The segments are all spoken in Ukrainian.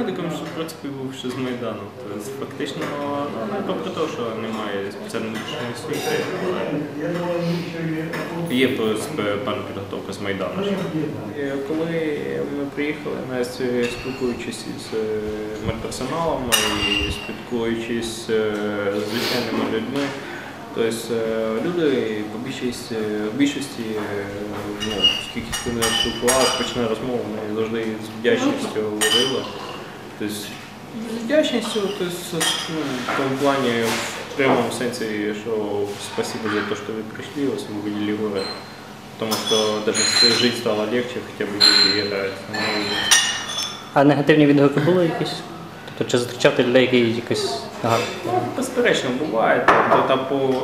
медиком, що в принципі був ще з Майдану. Тобто фактично, ну, попри те, що немає спеціальної медичної освіти, але є певна підготовка з Майдану. І коли ми приїхали, Настя, спілкуючись із е, медперсоналом і спілкуючись е, з звичайними людьми, Тобто е, люди по більшості, в більшості е, ну, скільки вони спілкувалися, почне розмову, вони завжди з вдячністю говорили. Тобто, з вдячністю, тобто, ну, в тому плані, в прямому сенсі, що спасибо за те, що ви прийшли, освободили город. Тому що навіть жити стало легче, хоча б люди грають. Ну, А негативні відгуки були якісь? Тобто чи зустрічав ти людей, які якось гарно? Ну, безперечно, буває. Тобто, там по, ну,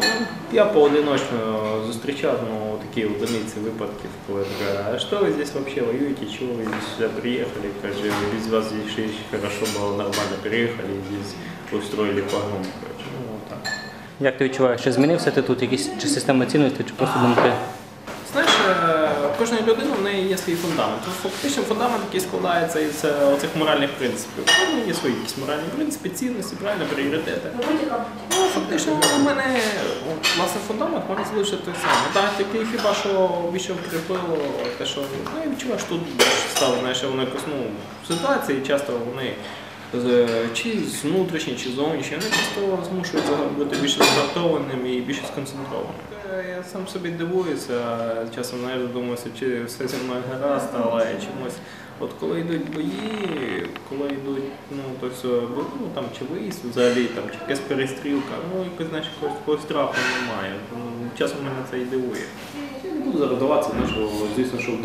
я поодиночно зустрічав ну, такі одиниці випадків, коли кажуть, а що ви здесь вообще воюєте, чого ви сюди приїхали? Каже, без вас здесь ще хорошо було, нормально приїхали, здесь устроили погром. Короче, ну, так. Як ти відчуваєш, чи змінився ти тут якісь чи система цінностей, чи просто думки? Кожна людина в неї є свій фундамент. Тобто, Фактично фундамент, який складається із е, оцих моральних принципів. У мене є свої якісь моральні принципи, цінності, правильно, пріоритети. Ну, фактично, у мене власне фундамент в мене залишився той самий. Так, тільки хіба що більше вкріпило те, що ну, я відчуваю, що тут стало, знаєш, воно якось ну, ситуації часто вони. Чи з внутрішні, чи зовнішні, вони просто змушують бути більш згуртованим і більш сконцентрованим. Е, Я сам собі дивуюся, часом знаєш, задумуюся, чи все зі мною гаразд, але чомусь. От коли йдуть бої, коли йдуть, ну то все, ну там чи виїзд взагалі, там чи якась перестрілка, ну якось знаєш, якогось такого страху немає. Часом мене це і дивує. Не буду зараз даватися, знаєш, що, звісно, що в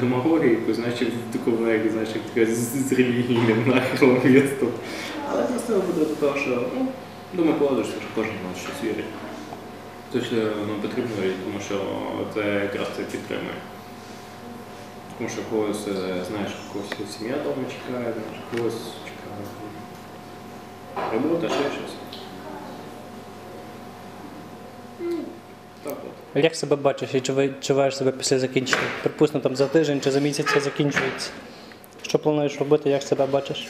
знаєш, в таку, як, таке з, релігійним нахилом відступ. Але просто буде до того, що, ну, думаю, погодишся, що кожен може щось вірить. Це ж ну, потрібно тому що це якраз це підтримує. Тому що когось, е, знаєш, когось сім'я вдома чекає, знаєш, когось чекає. Робота, ще щось. Ну. Як себе бачиш і чи відчуваєш себе після закінчення? Припустимо, там за тиждень чи за місяць це закінчується. Що плануєш робити, як себе бачиш?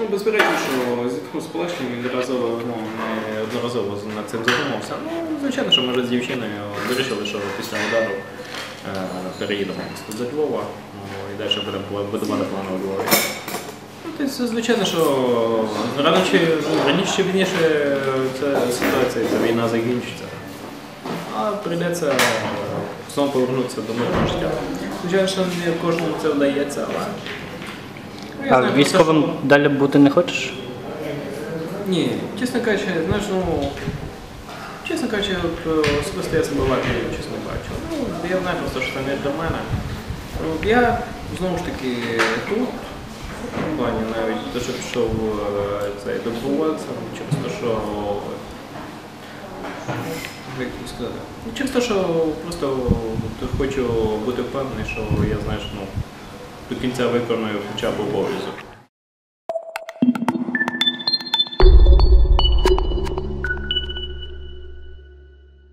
Ну, безперечно, що з якимось полегшенням відразово, ну, не одноразово над цим задумався. Ну, звичайно, що ми вже з дівчиною вирішили, що після удару е, переїдемо до Львова, ну, і далі будемо будувати плани у Львові. Ну, тобто, звичайно, що рано чи ну, раніше чи пізніше ця ситуація, ця війна закінчиться. А прийдеться знову повернутися до мирного життя. Звичайно, що не кожному це вдається, але. Я А знаю, військовим далі бути не хочеш? ні, чесно кажучи, знаєш, ну, чесно кажучи, от, е, особисто я себе в армії чесно бачу. Ну, я знаю просто, що це не для мене. От, я знову ж таки тут, в плані навіть те, що пішов е, цей добровольцем, через те, що сказати? Через те, що просто хочу бути впевнений, що я знаєш, ну, до кінця виконую хоча б обов'язок.